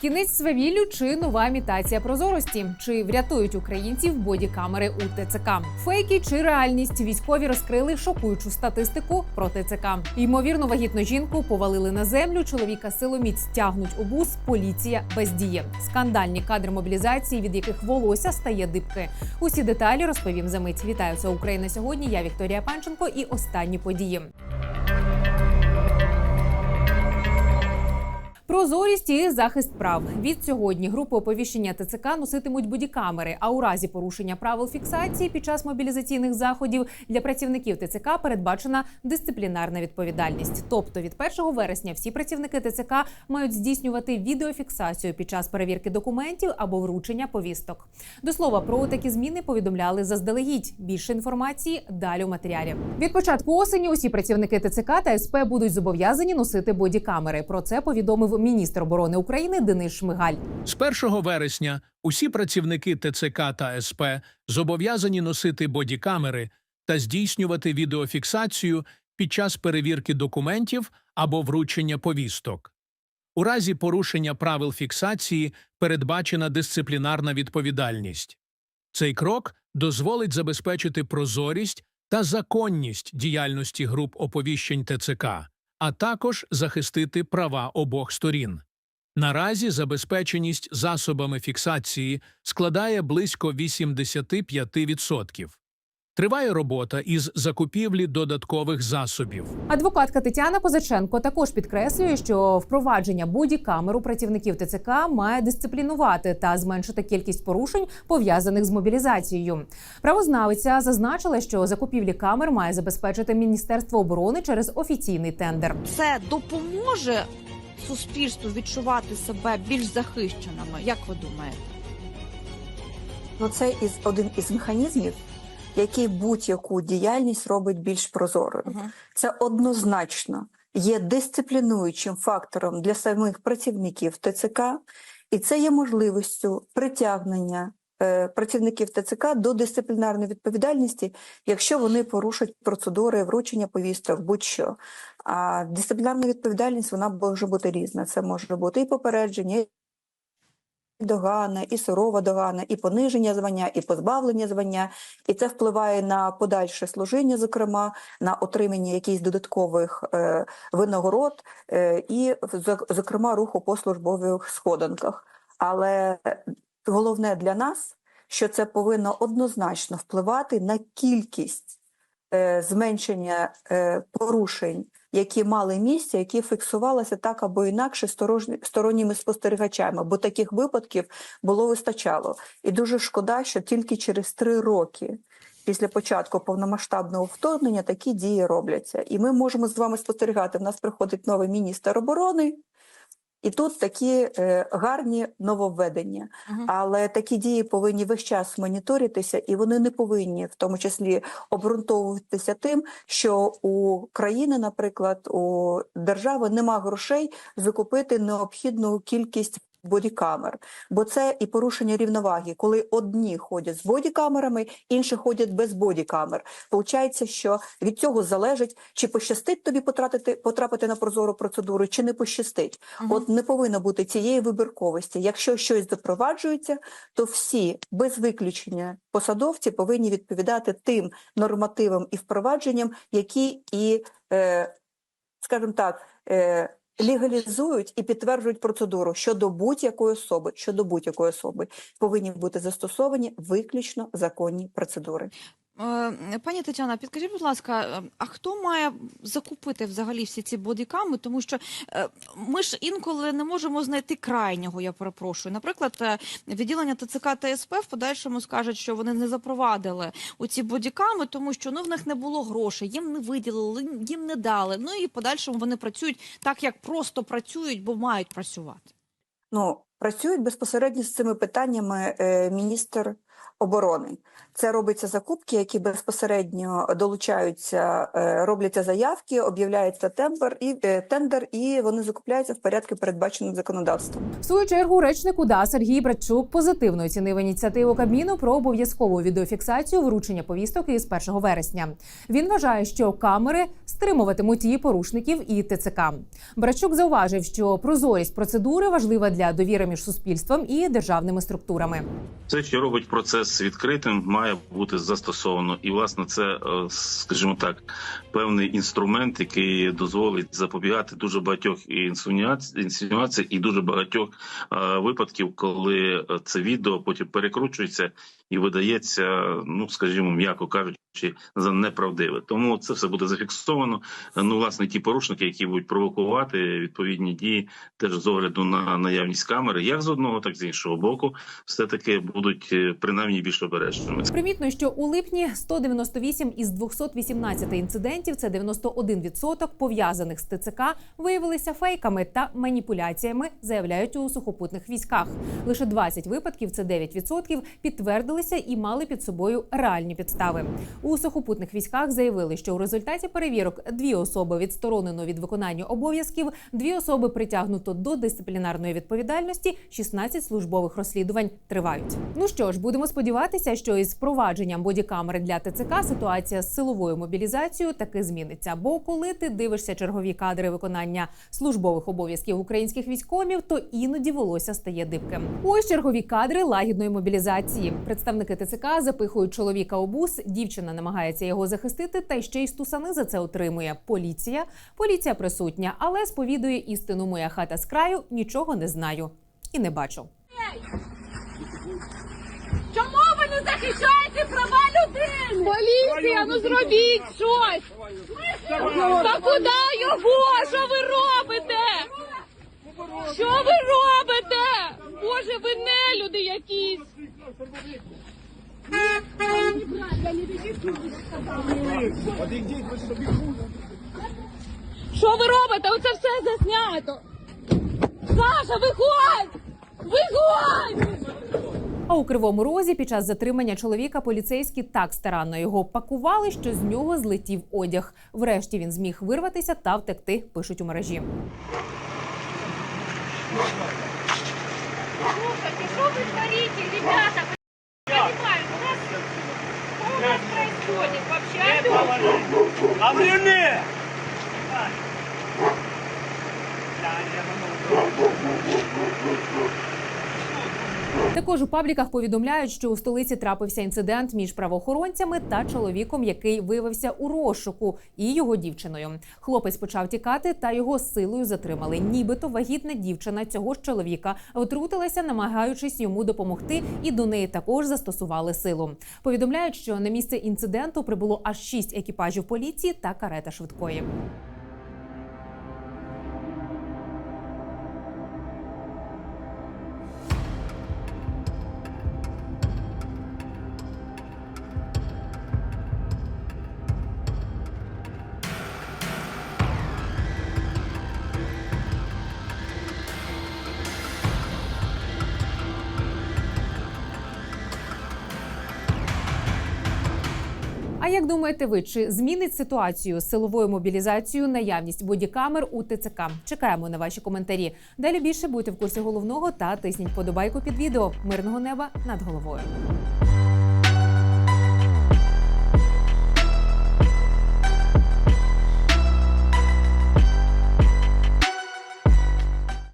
Кінець свавіллю чи нова імітація прозорості? Чи врятують українців бодікамери у ТЦК? Фейки чи реальність? Військові розкрили шокуючу статистику про ТЦК. Ймовірно, вагітну жінку повалили на землю. Чоловіка силоміць стягнуть у бус. Поліція бездіє. Скандальні кадри мобілізації, від яких волосся стає дибки. Усі деталі розповім за мить. Вітаю це Україна сьогодні. Я Вікторія Панченко і останні події. Прозорість і захист прав від сьогодні групи оповіщення ТЦК носитимуть бодікамери. А у разі порушення правил фіксації під час мобілізаційних заходів для працівників ТЦК передбачена дисциплінарна відповідальність. Тобто від 1 вересня всі працівники ТЦК мають здійснювати відеофіксацію під час перевірки документів або вручення повісток. До слова про такі зміни повідомляли заздалегідь. Більше інформації далі у матеріалі. Від початку осені усі працівники ТЦК та СП будуть зобов'язані носити бодікамери. Про це повідомив міністр оборони України Денис Шмигаль. З 1 вересня усі працівники ТЦК та СП зобов'язані носити бодікамери та здійснювати відеофіксацію під час перевірки документів або вручення повісток. У разі порушення правил фіксації передбачена дисциплінарна відповідальність. Цей крок дозволить забезпечити прозорість та законність діяльності груп оповіщень ТЦК, а також захистити права обох сторін. Наразі забезпеченість засобами фіксації складає близько 85%. Триває робота із закупівлі додаткових засобів. Адвокатка Тетяна Козаченко також підкреслює, що впровадження бодікамер у працівників ТЦК має дисциплінувати та зменшити кількість порушень пов'язаних з мобілізацією. Правознавиця зазначила, що закупівлі камер має забезпечити Міністерство оборони через офіційний тендер. це допоможе суспільству відчувати себе більш захищеними. Як ви думаєте? Ну, це із один із механізмів, який будь-яку діяльність робить більш прозорою. Це однозначно є дисциплінуючим фактором для самих працівників ТЦК, і це є можливістю притягнення е, працівників ТЦК до дисциплінарної відповідальності, якщо вони порушать процедури вручення повісток, будь-що. А дисциплінарна відповідальність вона може бути різна. Це може бути і попередження, догана, і сурова догана, і пониження звання, і позбавлення звання, і це впливає на подальше служіння, зокрема на отримання якихось додаткових е, винагород, е, і зокрема руху по службових сходинках. Але головне для нас, що це повинно однозначно впливати на кількість е, зменшення е, порушень, які мали місце, які фіксувалися так або інакше сторонніми спостерігачами, бо таких випадків було вистачало. І дуже шкода, що тільки через три роки. Після початку повномасштабного вторгнення такі дії робляться, і ми можемо з вами спостерігати. В нас приходить новий міністр оборони, і тут такі е, гарні нововведення. угу. Але такі дії повинні весь час моніторитися, і вони не повинні в тому числі обґрунтовуватися тим, що у країни, наприклад, у держави нема грошей закупити необхідну кількість. Бодікамер, бо це і порушення рівноваги, коли одні ходять з бодікамерами, інші ходять без бодікамер. Получається, що від цього залежить, чи пощастить тобі потрапити, потрапити на прозору процедуру, чи не пощастить. Мгм. От не повинно бути цієї вибірковості. Якщо щось запроваджується, то всі без виключення посадовці повинні відповідати тим нормативам і впровадженням, які і, е, скажімо так, е, легалізують і підтверджують процедуру щодо будь-якої особи, щодо будь-якої особи повинні бути застосовані виключно законні процедури. Е, Пані Тетяна, підкажіть, будь ласка, е, а хто має закупити взагалі всі ці бодіками? Тому що е, ми ж інколи не можемо знайти крайнього, я перепрошую. Наприклад, відділення ТЦК та СП в подальшому скажуть, що вони не запровадили у ці бодіками, тому що ну в них не було грошей, їм не виділили, їм не дали. Ну і в подальшому вони працюють так, як просто працюють, бо мають працювати. Ну, працюють безпосередньо з цими питаннями міністр оборони. Це робиться закупки, які безпосередньо долучаються, е, робляться заявки, об'являється тендер і е, тендер, і вони закупляються в порядку, передбаченим законодавством. В свою чергу речник УДА Сергій Братчук позитивно оцінив ініціативу Кабміну про обов'язкову відеофіксацію вручення повісток із 1 вересня. Він вважає, що камери стримуватимуть і порушників, і ТЦК. Братчук зауважив, що прозорість процедури важлива для довіри між суспільством і державними структурами. Це, що робить процес відкритим, має бути застосовано, і власне це, е, скажімо так, певний інструмент, який дозволить запобігати дуже багатьох інсинуацій і дуже багатьох е, випадків, коли е, це відео потім перекручується і видається, ну скажімо, м'яко кажучи, за неправдиве. Тому це все буде зафіксовано. Ну, власне, ті порушники, які будуть провокувати відповідні дії, теж з огляду на наявність камери, як з одного, так з іншого боку, все таки будуть е, принаймні більш обережними. Примітно, що у липні 198 із 218 інцидентів, це 91% пов'язаних з ТЦК, виявилися фейками та маніпуляціями, заявляють у сухопутних військах. Лише 20 випадків, це 9%, підтвердилися і мали під собою реальні підстави. У сухопутних військах заявили, що у результаті перевірок дві особи відсторонено від виконання обов'язків, дві особи притягнуто до дисциплінарної відповідальності, 16 службових розслідувань тривають. Ну що ж, будемо сподіватися, що із впровадженням бодікамери для ТЦК ситуація з силовою мобілізацією таки зміниться. Бо коли ти дивишся чергові кадри виконання службових обов'язків українських військомів, то іноді волосся стає дибким. Ось чергові кадри лагідної мобілізації. Представники ТЦК запихують чоловіка у бус, дівчина намагається його захистити, та ще й стусани за це отримує. Поліція. Поліція присутня, але сповідує істину. Моя хата з краю нічого не знаю і не бачу. Чому ви не захищаєте права людини? Поліція, ну зробіть щось! Та куди його? Що ви робите? Що ви робите? Боже, ви не люди якісь! Що ви робите? Оце все заснято! Саша, виходь! Виходь! А у кривому розі під час затримання чоловіка поліцейські так старанно його пакували, що з нього злетів одяг. Врешті він зміг вирватися та втекти. Пишуть у мережі. Слушайте, что вы творите, ребята? Я понимаю, у нас что у нас происходит вообще? Алло. Абрюне! Також у пабліках повідомляють, що у столиці трапився інцидент між правоохоронцями та чоловіком, який виявився у розшуку, і його дівчиною. Хлопець почав тікати, та його силою затримали. Нібито вагітна дівчина цього ж чоловіка втрутилася, намагаючись йому допомогти, і до неї також застосували силу. Повідомляють, що на місце інциденту прибуло аж шість екіпажів поліції та карета швидкої. А як думаєте ви, чи змінить ситуацію з силовою мобілізацією наявність бодікамер у ТЦК? Чекаємо на ваші коментарі. Далі більше будьте в курсі головного та тисніть подобайку під відео. Мирного неба над головою.